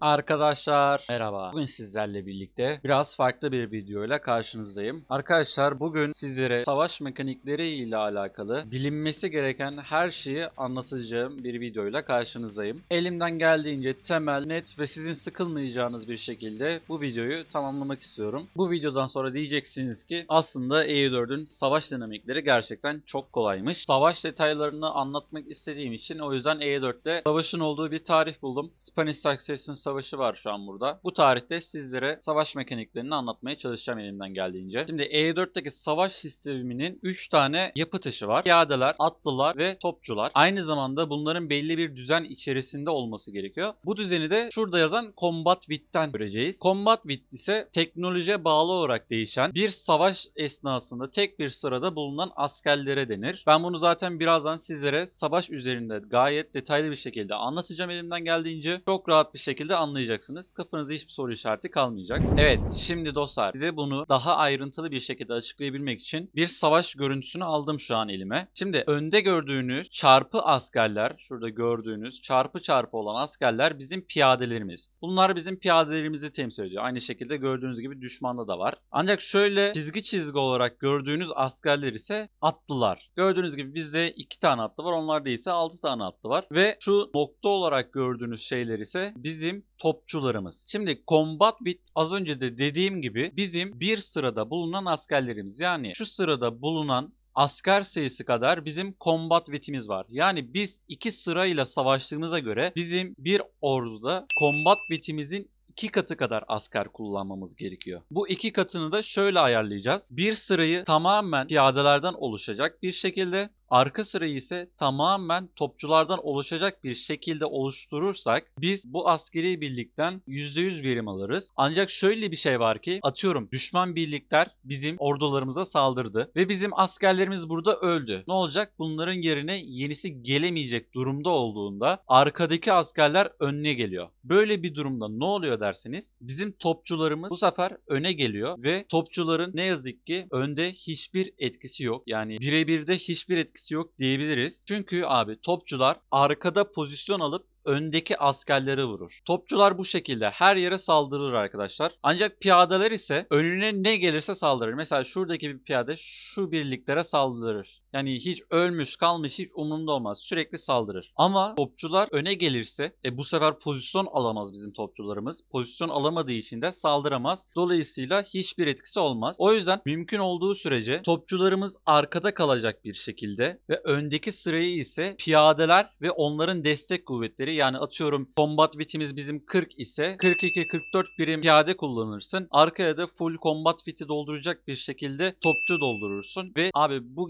Arkadaşlar merhaba. Bugün sizlerle birlikte biraz farklı bir videoyla karşınızdayım. Arkadaşlar bugün sizlere savaş mekanikleri ile alakalı bilinmesi gereken her şeyi anlatacağım bir videoyla karşınızdayım. Elimden geldiğince temel, net ve sizin sıkılmayacağınız bir şekilde bu videoyu tamamlamak istiyorum. Bu videodan sonra diyeceksiniz ki aslında EU4'ün savaş dinamikleri gerçekten çok kolaymış. Savaş detaylarını anlatmak istediğim için o yüzden EU4'te savaşın olduğu bir tarih buldum. Spanish Succession Savaşı var şu an burada. Bu tarihte sizlere savaş mekaniklerini anlatmaya çalışacağım elimden geldiğince. Şimdi E4'teki savaş sisteminin 3 tane yapı taşı var. Piyadeler, atlılar ve topçular. Aynı zamanda bunların belli bir düzen içerisinde olması gerekiyor. Bu düzeni de şurada yazan Combat Width'ten göreceğiz. Combat Width ise teknolojiye bağlı olarak değişen bir savaş esnasında tek bir sırada bulunan askerlere denir. Ben bunu zaten birazdan sizlere savaş üzerinde gayet detaylı bir şekilde anlatacağım elimden geldiğince. Çok rahat bir şekilde anlayacaksınız. Kafanızda hiçbir soru işareti kalmayacak. Evet şimdi dostlar size bunu daha ayrıntılı bir şekilde açıklayabilmek için bir savaş görüntüsünü aldım şu an elime. Şimdi önde gördüğünüz çarpı askerler, şurada gördüğünüz çarpı çarpı olan askerler bizim piyadelerimiz. Bunlar bizim piyadelerimizi temsil ediyor. Aynı şekilde gördüğünüz gibi düşmanda da var. Ancak şöyle çizgi çizgi olarak gördüğünüz askerler ise atlılar. Gördüğünüz gibi bizde iki tane atlı var. Onlarda ise altı tane atlı var. Ve şu nokta olarak gördüğünüz şeyler ise bizim topçularımız. Şimdi combat bit az önce de dediğim gibi bizim bir sırada bulunan askerlerimiz. Yani şu sırada bulunan asker sayısı kadar bizim combat bitimiz var. Yani biz iki sırayla savaştığımıza göre bizim bir orduda combat bitimizin iki katı kadar asker kullanmamız gerekiyor. Bu iki katını da şöyle ayarlayacağız. Bir sırayı tamamen piyadelerden oluşacak bir şekilde Arka sırayı ise tamamen topçulardan oluşacak bir şekilde oluşturursak biz bu askeri birlikten %100 verim alırız. Ancak şöyle bir şey var ki atıyorum düşman birlikler bizim ordularımıza saldırdı ve bizim askerlerimiz burada öldü. Ne olacak? Bunların yerine yenisi gelemeyecek durumda olduğunda arkadaki askerler önüne geliyor. Böyle bir durumda ne oluyor derseniz bizim topçularımız bu sefer öne geliyor ve topçuların ne yazık ki önde hiçbir etkisi yok. Yani birebir de hiçbir etkisi etkisi yok diyebiliriz. Çünkü abi topçular arkada pozisyon alıp öndeki askerleri vurur. Topçular bu şekilde her yere saldırır arkadaşlar. Ancak piyadeler ise önüne ne gelirse saldırır. Mesela şuradaki bir piyade şu birliklere saldırır. Yani hiç ölmüş kalmış hiç umurunda olmaz. Sürekli saldırır. Ama topçular öne gelirse e, bu sefer pozisyon alamaz bizim topçularımız. Pozisyon alamadığı için de saldıramaz. Dolayısıyla hiçbir etkisi olmaz. O yüzden mümkün olduğu sürece topçularımız arkada kalacak bir şekilde ve öndeki sırayı ise piyadeler ve onların destek kuvvetleri yani atıyorum combat bitimiz bizim 40 ise 42-44 birim piyade kullanırsın. Arkaya da full combat biti dolduracak bir şekilde topçu doldurursun ve abi bu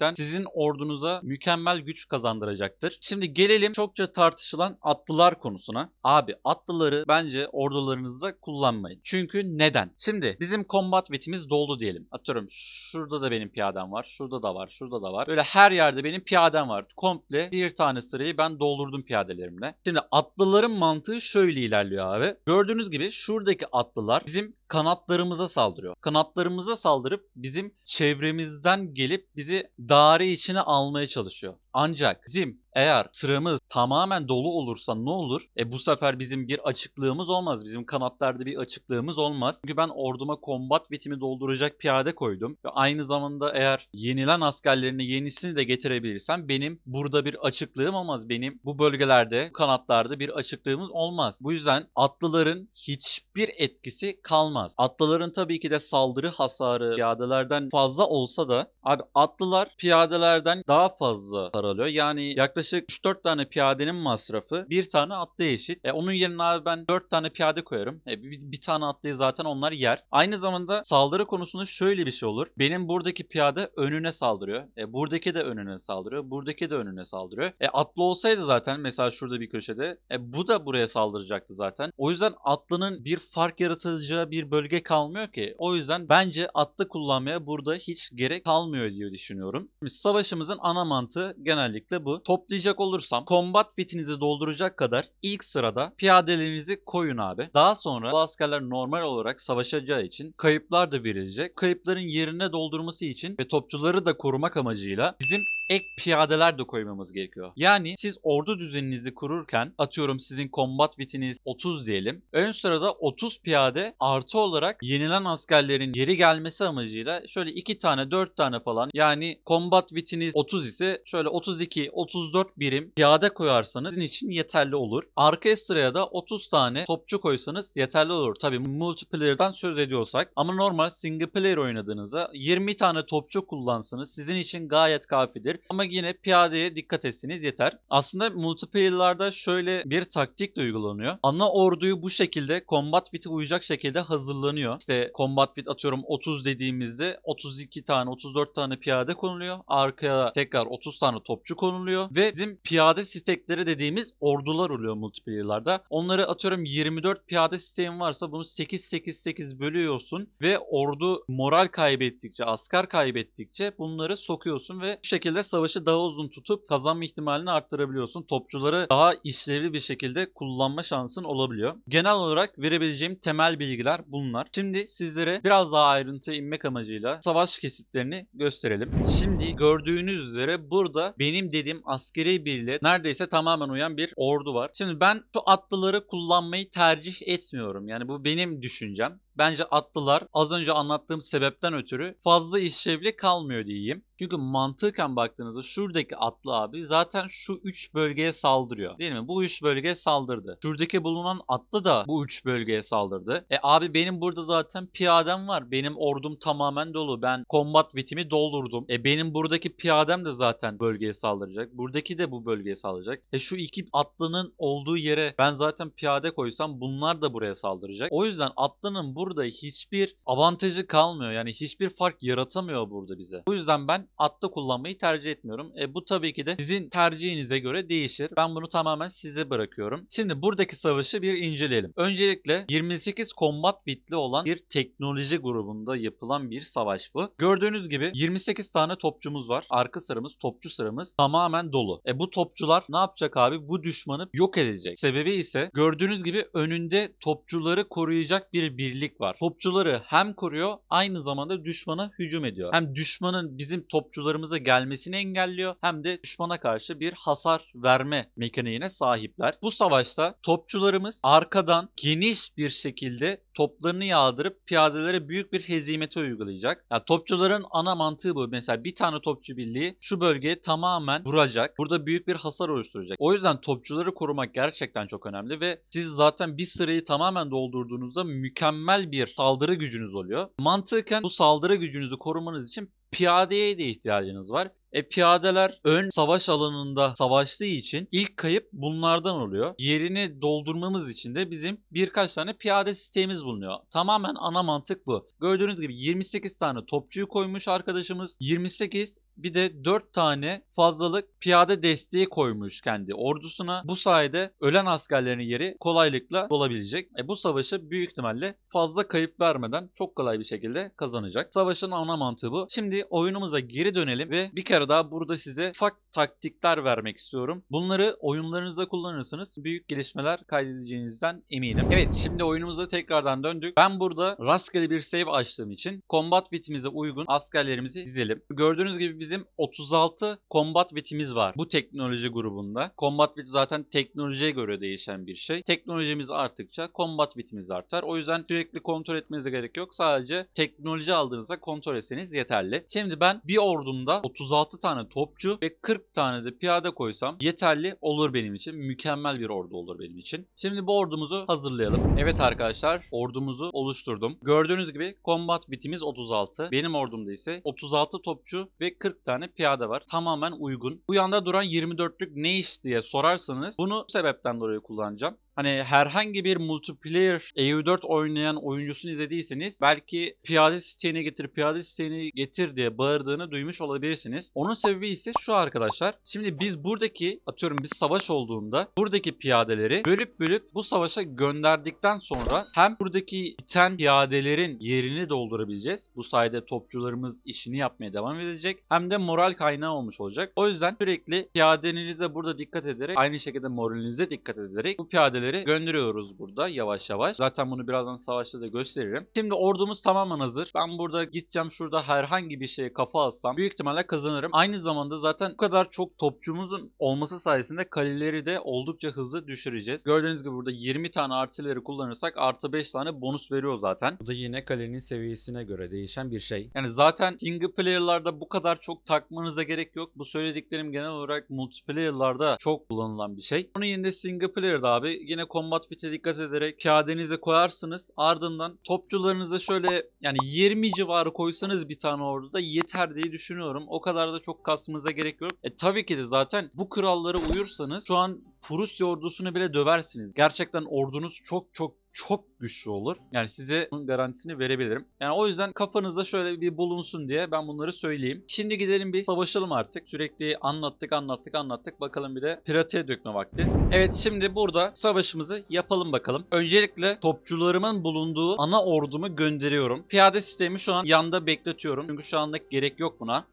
gerçekten sizin ordunuza mükemmel güç kazandıracaktır. Şimdi gelelim çokça tartışılan atlılar konusuna. Abi atlıları bence ordularınızda kullanmayın. Çünkü neden? Şimdi bizim combat bitimiz doldu diyelim. Atıyorum şurada da benim piyadem var. Şurada da var. Şurada da var. Böyle her yerde benim piyadem var. Komple bir tane sırayı ben doldurdum piyadelerimle. Şimdi atlıların mantığı şöyle ilerliyor abi. Gördüğünüz gibi şuradaki atlılar bizim kanatlarımıza saldırıyor. Kanatlarımıza saldırıp bizim çevremizden gelip bizi daire içine almaya çalışıyor. Ancak bizim eğer sıramız tamamen dolu olursa ne olur? E bu sefer bizim bir açıklığımız olmaz. Bizim kanatlarda bir açıklığımız olmaz. Çünkü ben orduma kombat bitimi dolduracak piyade koydum. Ve aynı zamanda eğer yenilen askerlerini yenisini de getirebilirsem benim burada bir açıklığım olmaz. Benim bu bölgelerde, bu kanatlarda bir açıklığımız olmaz. Bu yüzden atlıların hiçbir etkisi kalmaz. Atlıların tabii ki de saldırı hasarı piyadelerden fazla olsa da abi atlılar piyadelerden daha fazla alıyor. Yani yaklaşık 3-4 tane piyadenin masrafı bir tane atlıya eşit. E, onun yerine abi ben 4 tane piyade koyarım. E, bir, bir tane atlıyı zaten onlar yer. Aynı zamanda saldırı konusunda şöyle bir şey olur. Benim buradaki piyade önüne saldırıyor. E, buradaki de önüne saldırıyor. Buradaki de önüne saldırıyor. E, atlı olsaydı zaten mesela şurada bir köşede e, bu da buraya saldıracaktı zaten. O yüzden atlının bir fark yaratacağı bir bölge kalmıyor ki. O yüzden bence atlı kullanmaya burada hiç gerek kalmıyor diye düşünüyorum. Savaşımızın ana mantığı genellikle bu. Toplayacak olursam combat bitinizi dolduracak kadar ilk sırada piyadelerinizi koyun abi. Daha sonra bu askerler normal olarak savaşacağı için kayıplar da verilecek. Kayıpların yerine doldurması için ve topçuları da korumak amacıyla bizim ek piyadeler de koymamız gerekiyor. Yani siz ordu düzeninizi kururken atıyorum sizin combat bitiniz 30 diyelim. Ön sırada 30 piyade artı olarak yenilen askerlerin geri gelmesi amacıyla şöyle 2 tane 4 tane falan yani combat bitiniz 30 ise şöyle 32 34 birim piyade koyarsanız sizin için yeterli olur. Arka sıraya da 30 tane topçu koysanız yeterli olur. Tabi multiplayer'dan söz ediyorsak ama normal single player oynadığınızda 20 tane topçu kullansanız sizin için gayet kafidir. Ama yine piyadeye dikkat etseniz yeter. Aslında multiplayer'larda şöyle bir taktik de uygulanıyor. Ana orduyu bu şekilde combat bit'e uyacak şekilde hazırlanıyor. İşte combat bit atıyorum 30 dediğimizde 32 tane 34 tane piyade konuluyor. Arkaya tekrar 30 tane topçu konuluyor. Ve bizim piyade stekleri dediğimiz ordular oluyor multiplayer'larda. Onları atıyorum 24 piyade sistemi varsa bunu 8-8-8 bölüyorsun ve ordu moral kaybettikçe, asker kaybettikçe bunları sokuyorsun ve bu şekilde savaşı daha uzun tutup kazanma ihtimalini arttırabiliyorsun. Topçuları daha işlevli bir şekilde kullanma şansın olabiliyor. Genel olarak verebileceğim temel bilgiler bunlar. Şimdi sizlere biraz daha ayrıntıya inmek amacıyla savaş kesitlerini gösterelim. Şimdi gördüğünüz üzere burada benim dediğim askeri birliğe neredeyse tamamen uyan bir ordu var. Şimdi ben şu atlıları kullanmayı tercih etmiyorum. Yani bu benim düşüncem. Bence atlılar az önce anlattığım sebepten ötürü fazla işlevli kalmıyor diyeyim. Çünkü mantıken baktığınızda şuradaki atlı abi zaten şu 3 bölgeye saldırıyor. Değil mi? Bu 3 bölgeye saldırdı. Şuradaki bulunan atlı da bu 3 bölgeye saldırdı. E abi benim burada zaten piyadem var. Benim ordum tamamen dolu. Ben combat bitimi doldurdum. E benim buradaki piyadem de zaten bölgeye saldıracak. Buradaki de bu bölgeye saldıracak. E şu iki atlının olduğu yere ben zaten piyade koysam bunlar da buraya saldıracak. O yüzden atlının burada hiçbir avantajı kalmıyor. Yani hiçbir fark yaratamıyor burada bize. Bu yüzden ben atlı kullanmayı tercih etmiyorum. E bu tabii ki de sizin tercihinize göre değişir. Ben bunu tamamen size bırakıyorum. Şimdi buradaki savaşı bir inceleyelim. Öncelikle 28 combat bitli olan bir teknoloji grubunda yapılan bir savaş bu. Gördüğünüz gibi 28 tane topçumuz var. Arka sıramız, topçu sıramız tamamen dolu. E bu topçular ne yapacak abi? Bu düşmanı yok edecek. Sebebi ise gördüğünüz gibi önünde topçuları koruyacak bir birlik var. Topçuları hem koruyor aynı zamanda düşmana hücum ediyor. Hem düşmanın bizim topçularımıza gelmesini engelliyor hem de düşmana karşı bir hasar verme mekaniğine sahipler. Bu savaşta topçularımız arkadan geniş bir şekilde toplarını yağdırıp piyadelere büyük bir hezimete uygulayacak. Yani topçuların ana mantığı bu. Mesela bir tane topçu birliği şu bölgeye tamamen vuracak. Burada büyük bir hasar oluşturacak. O yüzden topçuları korumak gerçekten çok önemli ve siz zaten bir sırayı tamamen doldurduğunuzda mükemmel bir saldırı gücünüz oluyor. Mantıken bu saldırı gücünüzü korumanız için piyadeye de ihtiyacınız var. E piyadeler ön savaş alanında savaştığı için ilk kayıp bunlardan oluyor. Yerini doldurmamız için de bizim birkaç tane piyade sistemimiz bulunuyor. Tamamen ana mantık bu. Gördüğünüz gibi 28 tane topçuyu koymuş arkadaşımız. 28 bir de 4 tane fazlalık piyade desteği koymuş kendi ordusuna. Bu sayede ölen askerlerin yeri kolaylıkla olabilecek. E bu savaşı büyük ihtimalle fazla kayıp vermeden çok kolay bir şekilde kazanacak. Savaşın ana mantığı bu. Şimdi oyunumuza geri dönelim ve bir kere daha burada size ufak taktikler vermek istiyorum. Bunları oyunlarınızda kullanırsanız büyük gelişmeler kaydedeceğinizden eminim. Evet şimdi oyunumuza tekrardan döndük. Ben burada rastgele bir save açtığım için combat bitimize uygun askerlerimizi dizelim. Gördüğünüz gibi bizim 36 combat bitimiz var bu teknoloji grubunda. Combat bit zaten teknolojiye göre değişen bir şey. Teknolojimiz arttıkça combat bitimiz artar. O yüzden sürekli kontrol etmenize gerek yok. Sadece teknoloji aldığınızda kontrol etseniz yeterli. Şimdi ben bir ordumda 36 tane topçu ve 40 tane de piyade koysam yeterli olur benim için. Mükemmel bir ordu olur benim için. Şimdi bu ordumuzu hazırlayalım. Evet arkadaşlar ordumuzu oluşturdum. Gördüğünüz gibi combat bitimiz 36. Benim ordumda ise 36 topçu ve 40 tane piyade var. Tamamen uygun. Bu yanda duran 24'lük ne iş diye sorarsanız bunu bu sebepten dolayı kullanacağım. Hani herhangi bir multiplayer EU4 oynayan oyuncusunu izlediyseniz belki piyade siteğine getir, piyade siteğine getir diye bağırdığını duymuş olabilirsiniz. Onun sebebi ise şu arkadaşlar. Şimdi biz buradaki atıyorum bir savaş olduğunda buradaki piyadeleri bölüp bölüp bu savaşa gönderdikten sonra hem buradaki biten piyadelerin yerini doldurabileceğiz. Bu sayede topçularımız işini yapmaya devam edecek. Hem de moral kaynağı olmuş olacak. O yüzden sürekli piyadenize burada dikkat ederek aynı şekilde moralinize dikkat ederek bu piyadeleri piyadeleri gönderiyoruz burada yavaş yavaş. Zaten bunu birazdan savaşta da gösteririm. Şimdi ordumuz tamamen hazır. Ben burada gideceğim şurada herhangi bir şeye kafa atsam büyük ihtimalle kazanırım. Aynı zamanda zaten bu kadar çok topçumuzun olması sayesinde kaleleri de oldukça hızlı düşüreceğiz. Gördüğünüz gibi burada 20 tane artileri kullanırsak artı 5 tane bonus veriyor zaten. Bu da yine kalenin seviyesine göre değişen bir şey. Yani zaten single player'larda bu kadar çok takmanıza gerek yok. Bu söylediklerim genel olarak multiplayer'larda çok kullanılan bir şey. Onun yerine single player'da abi yine combat bit'e dikkat ederek piyadenize koyarsınız. Ardından topçularınıza şöyle yani 20 civarı koysanız bir tane orduda yeter diye düşünüyorum. O kadar da çok kasmanıza gerek yok. E tabii ki de zaten bu kurallara uyursanız şu an Prusya ordusunu bile döversiniz. Gerçekten ordunuz çok çok çok güçlü olur. Yani size bunun garantisini verebilirim. Yani o yüzden kafanızda şöyle bir bulunsun diye ben bunları söyleyeyim. Şimdi gidelim bir savaşalım artık. Sürekli anlattık anlattık anlattık. Bakalım bir de pratiğe dökme vakti. Evet şimdi burada savaşımızı yapalım bakalım. Öncelikle topçularımın bulunduğu ana ordumu gönderiyorum. Piyade sistemi şu an yanda bekletiyorum. Çünkü şu anda gerek yok buna.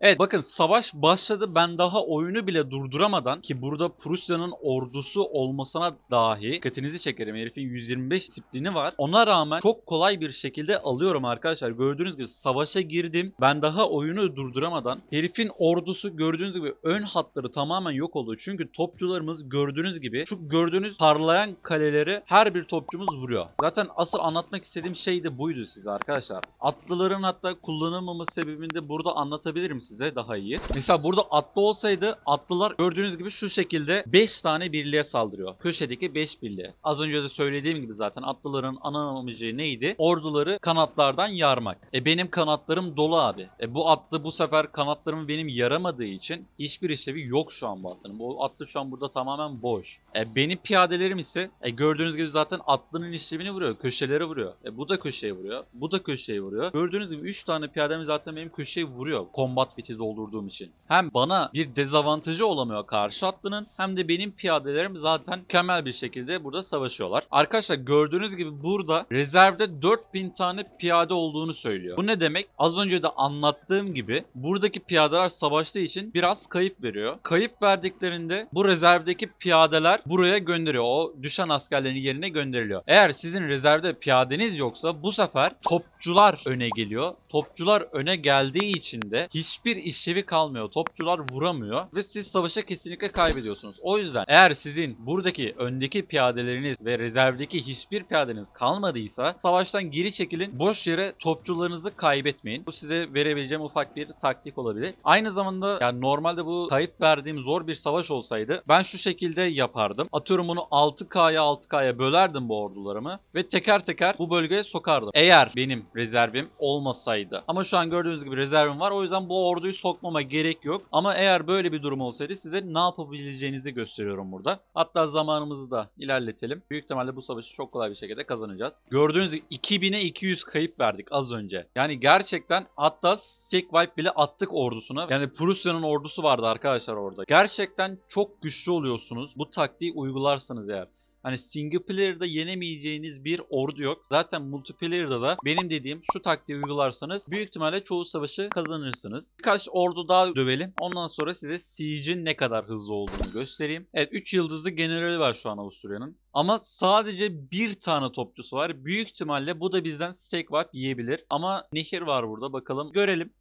Evet bakın savaş başladı ben daha oyunu bile durduramadan ki burada Prusya'nın ordusu olmasına dahi dikkatinizi çekerim herifin 125 disiplini var. Ona rağmen çok kolay bir şekilde alıyorum arkadaşlar. Gördüğünüz gibi savaşa girdim. Ben daha oyunu durduramadan herifin ordusu gördüğünüz gibi ön hatları tamamen yok oldu. Çünkü topçularımız gördüğünüz gibi şu gördüğünüz parlayan kaleleri her bir topçumuz vuruyor. Zaten asıl anlatmak istediğim şey de buydu size arkadaşlar. Atlıların hatta kullanılmaması sebebini de burada anlatabilirim size daha iyi. Mesela burada atlı olsaydı atlılar gördüğünüz gibi şu şekilde 5 tane birliğe saldırıyor. Köşedeki 5 birliğe. Az önce de söylediğim gibi zaten atlıların ana amacı neydi? Orduları kanatlardan yarmak. E benim kanatlarım dolu abi. E bu atlı bu sefer kanatlarım benim yaramadığı için hiçbir işlevi yok şu an bu atlının. Bu atlı şu an burada tamamen boş. E benim piyadelerim ise e gördüğünüz gibi zaten atlının işlevini vuruyor. Köşelere vuruyor. E bu da köşeye vuruyor. Bu da köşeye vuruyor. Gördüğünüz gibi 3 tane piyadem zaten benim köşeye vuruyor. Combat biti doldurduğum için. Hem bana bir dezavantajı olamıyor karşı hattının hem de benim piyadelerim zaten mükemmel bir şekilde burada savaşıyorlar. Arkadaşlar gördüğünüz gibi burada rezervde 4000 tane piyade olduğunu söylüyor. Bu ne demek? Az önce de anlattığım gibi buradaki piyadeler savaştığı için biraz kayıp veriyor. Kayıp verdiklerinde bu rezervdeki piyadeler buraya gönderiyor. O düşen askerlerin yerine gönderiliyor. Eğer sizin rezervde piyadeniz yoksa bu sefer topçular öne geliyor. Topçular öne geldiği için de hiçbir işlevi kalmıyor. Topçular vuramıyor ve siz savaşa kesinlikle kaybediyorsunuz. O yüzden eğer sizin buradaki öndeki piyadeleriniz ve rezervdeki hiçbir piyadeniz kalmadıysa savaştan geri çekilin. Boş yere topçularınızı kaybetmeyin. Bu size verebileceğim ufak bir taktik olabilir. Aynı zamanda yani normalde bu kayıp verdiğim zor bir savaş olsaydı ben şu şekilde yapardım. Atıyorum bunu 6K'ya 6K'ya bölerdim bu ordularımı ve teker teker bu bölgeye sokardım. Eğer benim rezervim olmasaydı. Ama şu an gördüğünüz gibi rezervim var. O yüzden bu orduyu sokmama gerek yok. Ama eğer böyle bir durum olsaydı size ne yapabileceğinizi gösteriyorum burada. Hatta zamanımızı da ilerletelim. Büyük ihtimalle bu savaşı çok kolay bir şekilde kazanacağız. Gördüğünüz gibi 2000'e 200 kayıp verdik az önce. Yani gerçekten hatta Tek wipe bile attık ordusuna. Yani Prusya'nın ordusu vardı arkadaşlar orada. Gerçekten çok güçlü oluyorsunuz. Bu taktiği uygularsanız eğer. Hani single player'da yenemeyeceğiniz bir ordu yok. Zaten multiplayer'da da benim dediğim şu taktiği uygularsanız büyük ihtimalle çoğu savaşı kazanırsınız. Birkaç ordu daha dövelim. Ondan sonra size Siege'in ne kadar hızlı olduğunu göstereyim. Evet 3 yıldızlı generali var şu an Avusturya'nın. Ama sadece bir tane topçusu var. Büyük ihtimalle bu da bizden stake wipe yiyebilir. Ama nehir var burada bakalım. Görelim.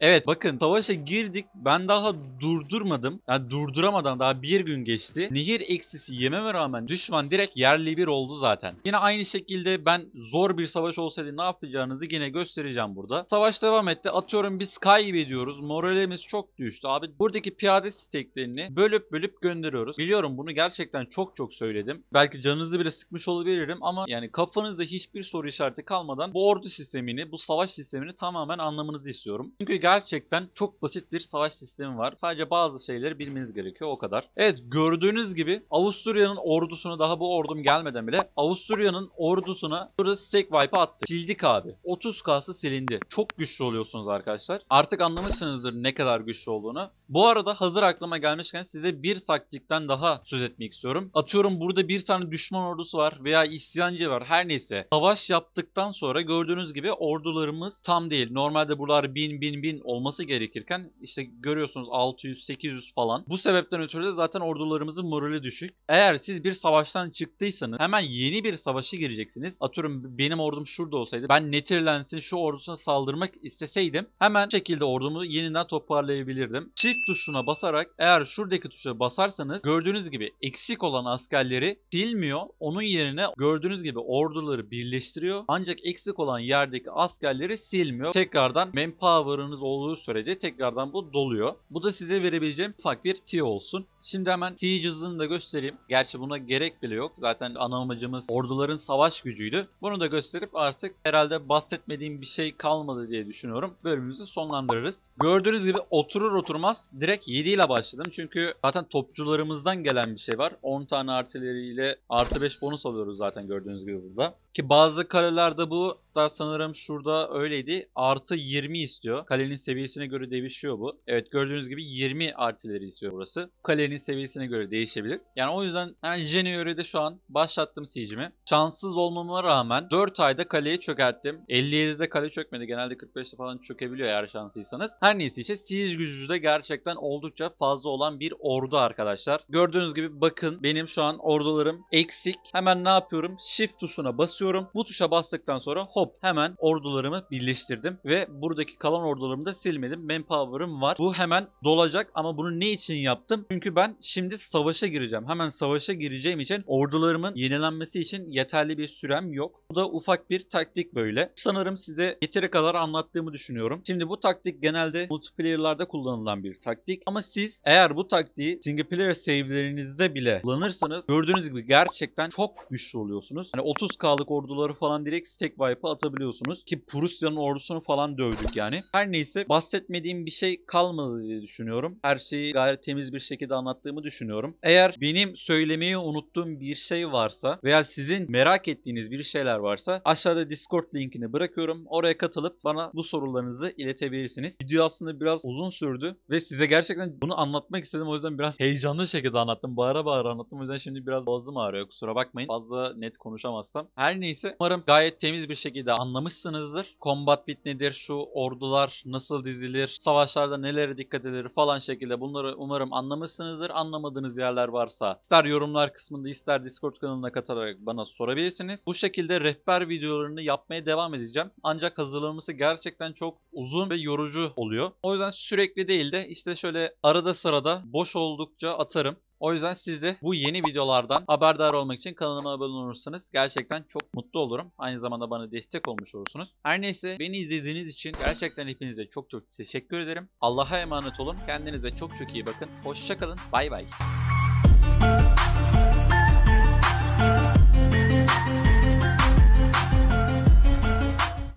Evet bakın savaşa girdik. Ben daha durdurmadım. Yani durduramadan daha bir gün geçti. Nehir eksisi yememe rağmen düşman direkt yerli bir oldu zaten. Yine aynı şekilde ben zor bir savaş olsaydı ne yapacağınızı yine göstereceğim burada. Savaş devam etti. Atıyorum biz kaybediyoruz. Moralimiz çok düştü. Abi buradaki piyade steklerini bölüp bölüp gönderiyoruz. Biliyorum bunu gerçekten çok çok söyledim. Belki canınızı bile sıkmış olabilirim ama yani kafanızda hiçbir soru işareti kalmadan bu ordu sistemini, bu savaş sistemini tamamen anlamanızı istiyorum. Çünkü gerçekten çok basit bir savaş sistemi var. Sadece bazı şeyleri bilmeniz gerekiyor o kadar. Evet gördüğünüz gibi Avusturya'nın ordusunu daha bu ordum gelmeden bile Avusturya'nın ordusuna burada stake wipe attık. Sildik abi. 30k'sı silindi. Çok güçlü oluyorsunuz arkadaşlar. Artık anlamışsınızdır ne kadar güçlü olduğunu. Bu arada hazır aklıma gelmişken size bir taktikten daha söz etmek istiyorum. Atıyorum burada bir tane düşman ordusu var veya isyancı var her neyse. Savaş yaptıktan sonra gördüğünüz gibi ordularımız tam değil. Normalde buralar 1000 1000 1000 bin olması gerekirken işte görüyorsunuz 600-800 falan. Bu sebepten ötürü de zaten ordularımızın morali düşük. Eğer siz bir savaştan çıktıysanız hemen yeni bir savaşa gireceksiniz. Atıyorum benim ordum şurada olsaydı ben Netherlands'in şu ordusuna saldırmak isteseydim hemen şekilde ordumu yeniden toparlayabilirdim. Shift tuşuna basarak eğer şuradaki tuşa basarsanız gördüğünüz gibi eksik olan askerleri silmiyor. Onun yerine gördüğünüz gibi orduları birleştiriyor. Ancak eksik olan yerdeki askerleri silmiyor. Tekrardan manpower'ınız olduğu sürece tekrardan bu doluyor. Bu da size verebileceğim ufak bir tiyo olsun. Şimdi hemen siege da göstereyim. Gerçi buna gerek bile yok. Zaten ana amacımız orduların savaş gücüydü. Bunu da gösterip artık herhalde bahsetmediğim bir şey kalmadı diye düşünüyorum. Bölümümüzü sonlandırırız. Gördüğünüz gibi oturur oturmaz direkt 7 ile başladım. Çünkü zaten topçularımızdan gelen bir şey var. 10 tane artileriyle artı 5 bonus alıyoruz zaten gördüğünüz gibi burada. Ki bazı kalelerde bu da sanırım şurada öyleydi. Artı 20 istiyor. Kalenin seviyesine göre değişiyor bu. Evet gördüğünüz gibi 20 artileri istiyor burası. Kalenin seviyesine göre değişebilir. Yani o yüzden ben January'de şu an başlattım siege'imi. Şanssız olmama rağmen 4 ayda kaleyi çökerttim. 57'de kale çökmedi. Genelde 45'te falan çökebiliyor eğer şanslıysanız. Her neyse işte siege gücü de gerçekten oldukça fazla olan bir ordu arkadaşlar. Gördüğünüz gibi bakın benim şu an ordularım eksik. Hemen ne yapıyorum? Shift tuşuna basıyorum. Bu tuşa bastıktan sonra hop hemen ordularımı birleştirdim. Ve buradaki kalan ordularımı da silmedim. Manpower'ım var. Bu hemen dolacak ama bunu ne için yaptım? Çünkü ben şimdi savaşa gireceğim. Hemen savaşa gireceğim için ordularımın yenilenmesi için yeterli bir sürem yok. Bu da ufak bir taktik böyle. Sanırım size yeteri kadar anlattığımı düşünüyorum. Şimdi bu taktik genelde multiplayer'larda kullanılan bir taktik. Ama siz eğer bu taktiği single player save'lerinizde bile kullanırsanız gördüğünüz gibi gerçekten çok güçlü oluyorsunuz. Hani 30k'lık orduları falan direkt stack wipe'a atabiliyorsunuz. Ki Prusya'nın ordusunu falan dövdük yani. Her neyse bahsetmediğim bir şey kalmadı diye düşünüyorum. Her şeyi gayet temiz bir şekilde anlattığımı düşünüyorum. Eğer benim söylemeyi unuttuğum bir şey varsa veya sizin merak ettiğiniz bir şeyler varsa aşağıda Discord linkini bırakıyorum. Oraya katılıp bana bu sorularınızı iletebilirsiniz. Video aslında biraz uzun sürdü ve size gerçekten bunu anlatmak istedim. O yüzden biraz heyecanlı şekilde anlattım. Bağıra bağıra anlattım. O yüzden şimdi biraz boğazım ağrıyor. Kusura bakmayın. Fazla net konuşamazsam. Her neyse umarım gayet temiz bir şekilde anlamışsınızdır. Combat bit nedir? Şu ordular nasıl dizilir? Savaşlarda nelere dikkat edilir falan şekilde bunları umarım anlamışsınızdır. Anlamadığınız yerler varsa ister yorumlar kısmında ister Discord kanalına katılarak bana sorabilirsiniz. Bu şekilde rehber videolarını yapmaya devam edeceğim. Ancak hazırlanması gerçekten çok uzun ve yorucu oluyor. O yüzden sürekli değil de işte şöyle arada sırada boş oldukça atarım. O yüzden siz de bu yeni videolardan haberdar olmak için kanalıma abone olursanız gerçekten çok mutlu olurum. Aynı zamanda bana destek olmuş olursunuz. Her neyse beni izlediğiniz için gerçekten hepinize çok çok teşekkür ederim. Allah'a emanet olun. Kendinize çok çok iyi bakın. Hoşçakalın. Bay bay.